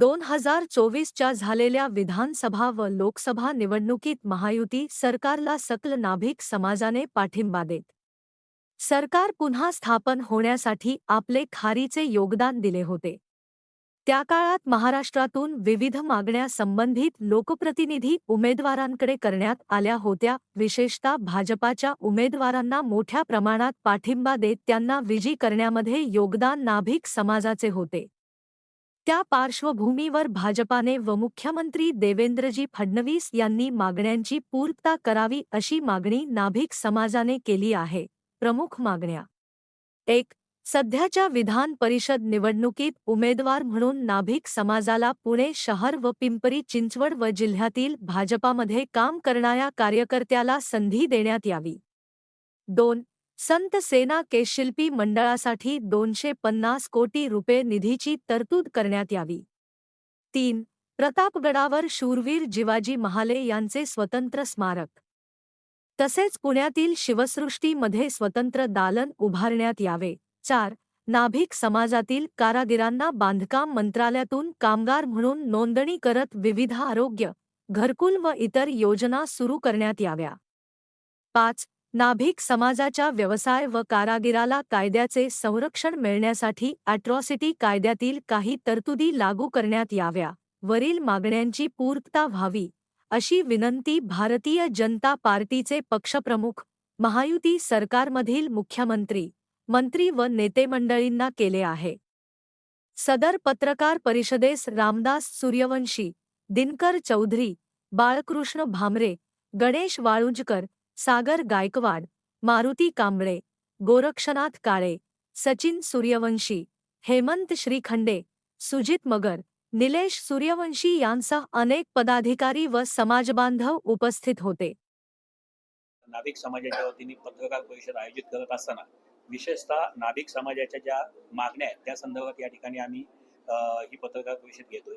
दोन हजार चोवीसच्या झालेल्या विधानसभा व लोकसभा निवडणुकीत महायुती सरकारला सकल नाभिक समाजाने पाठिंबा देत. सरकार पुन्हा स्थापन होण्यासाठी आपले खारीचे योगदान दिले होते. त्या काळात महाराष्ट्रातून विविध मागण्या संबंधित लोकप्रतिनिधी उमेदवारांकडे करण्यात आल्या होत्या विशेषतः भाजपाच्या उमेदवारांना मोठ्या प्रमाणात पाठिंबा देत त्यांना विजयी करण्यामध्ये योगदान नाभिक समाजाचे होते. त्या पार्श्वभूमीवर भाजपाने व मुख्यमंत्री देवेंद्रजी फडणवीस यांनी मागण्यांची पूर्तता करावी अशी मागणी नाभिक समाजाने केली आहे. प्रमुख मागण्या. एक सध्याच्या विधान परिषद निवडणुकीत उमेदवार म्हणून नाभिक समाजाला पुणे शहर व पिंपरी चिंचवड व जिल्ह्यातील भाजपामध्ये काम करणाऱ्या कार्यकर्त्याला संधी देण्यात यावी. दोन संत सेना केशशिल्पी मंडळासाठी दोनशे पन्नास कोटी रुपये निधीची तरतूद करण्यात यावी. तीन प्रतापगडावर शूरवीर जिवाजी महाले यांचे स्वतंत्र स्मारक. तसेच पुण्यातील शिवसृष्टीमध्ये स्वतंत्र दालन उभारण्यात यावे. चार नाभिक समाजातील कारागिरांना बांधकाम मंत्रालयातून कामगार म्हणून नोंदणी करत विविध आरोग्य घरकुल व इतर योजना सुरू करण्यात याव्या. पाच नाभिक समाजाच्या व्यवसाय व कारागिराला कायद्याचे संरक्षण मिळण्यासाठी अॅट्रॉसिटी कायद्यातील काही तरतुदी लागू करण्यात याव्या. वरील मागण्यांची पूर्तता व्हावी. अशी विनंती भारतीय जनता पार्टीचे पक्षप्रमुख महायुती सरकारमधील मुख्यमंत्री मंत्री व नेतेमंडळींना केले आहे. सदर पत्रकार परिषदेस रामदास सूर्यवंशी दिनकर चौधरी बाळकृष्ण भामरे गणेश वाळुंजकर सागर गायकवाड मारुती कांबळे गोरक्षनाथ काळे सचिन सूर्यवंशी हेमंत श्रीखंडे सुजित मगर निलेश सूर्यवंशी यांसह अनेक पदाधिकारी व समाजबांधव उपस्थित होते. नाभिक समाजाच्या वतीने पत्रकार परिषद आयोजित करत असताना विशेषतः नाभिक समाजाच्या ज्या मागण्या आहेत त्या संदर्भात या ठिकाणी आम्ही ही पत्रकार परिषद घेतोय.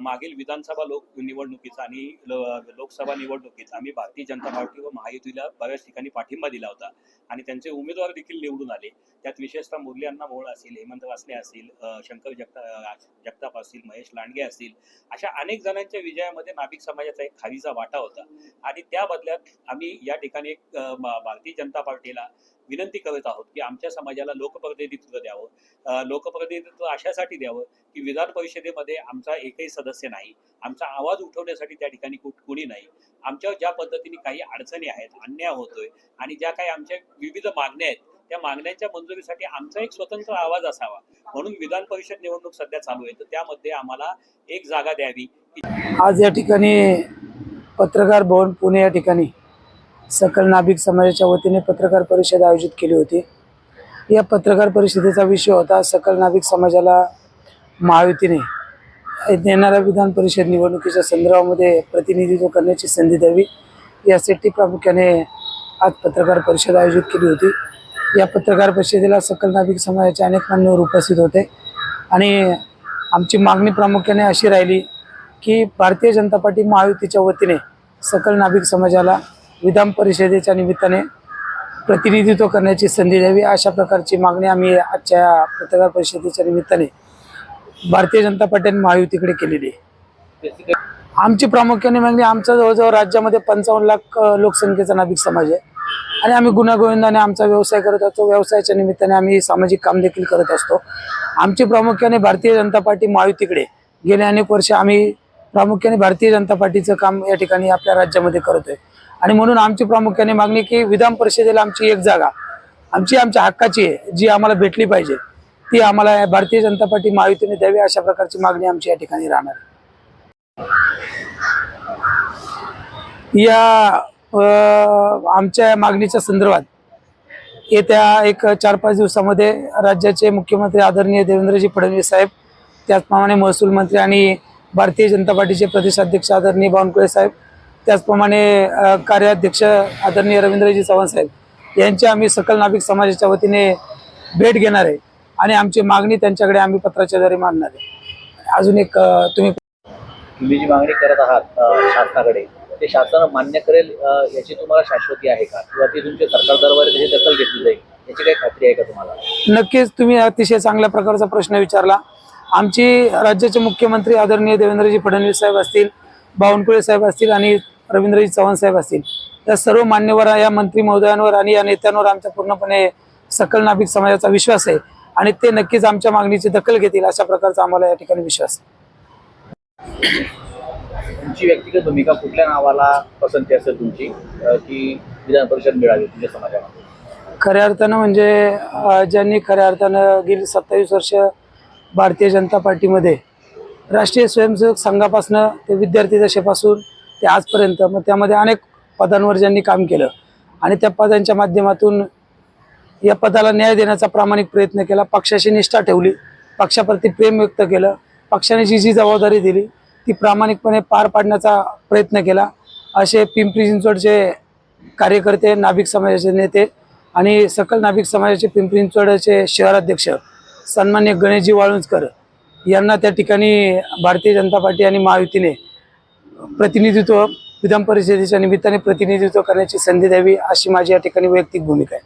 मागील विधानसभा लोक निवडणुकीचा आणि लोकसभा निवडणुकीचा आम्ही भारतीय जनता पार्टी व महायुतीला बऱ्याच ठिकाणी पाठिंबा दिला होता. आणि त्यांचे उमेदवार देखील निवडून आले. त्यात विशेषतः मुरली अण्णा मोहोळ असतील हेमंत वासने असतील शंकर जगता जगताप असतील महेश लांडगे असतील अशा अनेक जणांच्या विजयामध्ये नाभिक समाजाचा एक खारीचा वाटा होता. आणि त्या बदल्यात आम्ही या ठिकाणी एक भारतीय जनता पार्टीला विनंती करत आहोत की आमच्या समाजाला लोकप्रतिनिधित्व द्यावं. लोकप्रतिनिधित्व अशासाठी द्यावं की विधान परिषदेमध्ये आमचा एकही सदस्य नाही. आमचा आवाज उठवण्यासाठी त्या ठिकाणी कुणी नाही. आमच्यावर ज्या पद्धतीने काही अडचणी आहेत अन्याय होतोय आणि ज्या काही आमच्या विविध मागण्या आहेत त्या मागण्यांच्या मंजुरीसाठी आमचा एक स्वतंत्र आवाज असावा. म्हणून विधान परिषद निवडणूक सध्या चालू आहे. तर त्यामध्ये आम्हाला एक जागा द्यावी. आज या ठिकाणी पत्रकार भवन पुणे या ठिकाणी सकल नाभिक समाजाच्या वतीने पत्रकार परिषद आयोजित केली होती. या पत्रकार परिषदेचा विषय होता सकल नाभिक समाजाला महायुतीने येणाऱ्या विधान परिषद निवडणुकीच्या संदर्भामध्ये प्रतिनिधित्व करण्याची संधी द्यावी यासाठी प्रामुख्याने आज पत्रकार परिषद आयोजित केली होती. या पत्रकार परिषदेला सकल नाभिक समाजाचे अनेक मान्यवर उपस्थित होते आणि आमची मागणी प्रामुख्याने अशी राहिली की भारतीय जनता पार्टी महायुतीच्या वतीने सकल नाभिक समाजाला विधान परिषदेच्या निमित्ताने प्रतिनिधित्व करण्याची संधी द्यावी. अशा प्रकारची मागणी आम्ही आजच्या पत्रकार परिषदेच्या निमित्ताने भारतीय जनता पार्टी आणि महायुतीकडे केलेली आहे. आमची प्रामुख्याने मागणी आमचा जवळजवळ राज्यामध्ये पंचावन्न लाख लोकसंख्येचा नाभिक समाज आहे. आणि आम्ही गुण्यागोविंदाने आमचा व्यवसाय करत असतो. व्यवसायाच्या निमित्ताने आम्ही सामाजिक काम देखील करत असतो. आमची प्रामुख्याने भारतीय जनता पार्टी महायुतीकडे गेले अनेक वर्ष आम्ही प्रामुख्याने भारतीय जनता पार्टीचं काम या ठिकाणी आपल्या राज्यामध्ये करतोय. आणि म्हणून आमची प्रामुख्याने मागणी की विधान परिषदेला आमची एक जागा आमची आमच्या हक्काची आहे जी आम्हाला भेटली पाहिजे ती आम्हाला भारतीय जनता पार्टी महायुतीने द्यावी अशा प्रकारची मागणी आमची या ठिकाणी राहणार या आमच्या मागणीच्या संदर्भात येत्या एक चार पाच दिवसामध्ये राज्याचे मुख्यमंत्री आदरणीय देवेंद्रजी फडणवीस साहेब त्याचप्रमाणे महसूल मंत्री आणि भारतीय जनता पार्टीचे प्रदेशाध्यक्ष आदरणीय बावनकुळे साहेब त्याचप्रमाणे कार्याध्यक्ष आदरणीय रवींद्रजी चव्हाण साहेब यांची आम्ही सकल नाभिक समाजाच्या वतीने भेट घेणार आहे आणि आमची मागणी त्यांच्याकडे आम्ही पत्राच्या द्वारे मांडणार आहे. अजून एक तुम्ही तुम्ही जी मागणी करत आहात शासनाकडे ते शासन मान्य करेल याची तुम्हाला शाश्वती आहे का? किंवा ती तुमच्या सरकार दरबारी त्याची दखल घेतली जाईल याची काही खात्री आहे का तुम्हाला? नक्कीच तुम्ही अतिशय चांगल्या प्रकारचा प्रश्न विचारला. आमची राज्याचे मुख्यमंत्री आदरणीय देवेंद्रजी फडणवीस साहेब असतील बावनकुळे साहेब असतील आणि रवींद्रजी चव्हाण साहेब असतील. या सर्व मान्यवर या मंत्री महोदयांवर आणि या नेत्यांवर आमचा पूर्णपणे सकल नाभिक समाजाचा विश्वास आहे आणि ते नक्कीच आमच्या मागणीची दखल घेतील अशा प्रकारचा आम्हाला या ठिकाणी विश्वास तुमची व्यक्तिगत भूमिका कुठल्या नावाला पसंती असेल तुमची? की विधान परिषद मिळावी तुमच्या समाजामध्ये? खऱ्या अर्थानं म्हणजे ज्यांनी खऱ्या अर्थानं गेली सत्तावीस वर्ष भारतीय जनता पार्टीमध्ये राष्ट्रीय स्वयंसेवक संघापासनं ते विद्यार्थी दशेपासून ते आजपर्यंत मग त्यामध्ये अनेक पदांवर ज्यांनी काम केलं. आणि त्या पदांच्या माध्यमातून या पदाला न्याय देण्याचा प्रामाणिक प्रयत्न केला. पक्षाशी निष्ठा ठेवली. पक्षाप्रती प्रेम व्यक्त केलं. पक्षाने जी जी जबाबदारी दिली ती प्रामाणिकपणे पार पाडण्याचा प्रयत्न केला. असे पिंपरी चिंचवडचे कार्यकर्ते नाभिक समाजाचे नेते आणि सकल नाभिक समाजाचे पिंपरी चिंचवडचे शहराध्यक्ष सन्मान्य गणेशजी वाळुंजकर यांना त्या ठिकाणी भारतीय जनता पार्टी आणि महायुतीने प्रतिनिधित्व विधान परिषदेच्या निमित्ताने प्रतिनिधित्व करण्याची संधी द्यावी अशी माझी या ठिकाणी वैयक्तिक भूमिका आहे.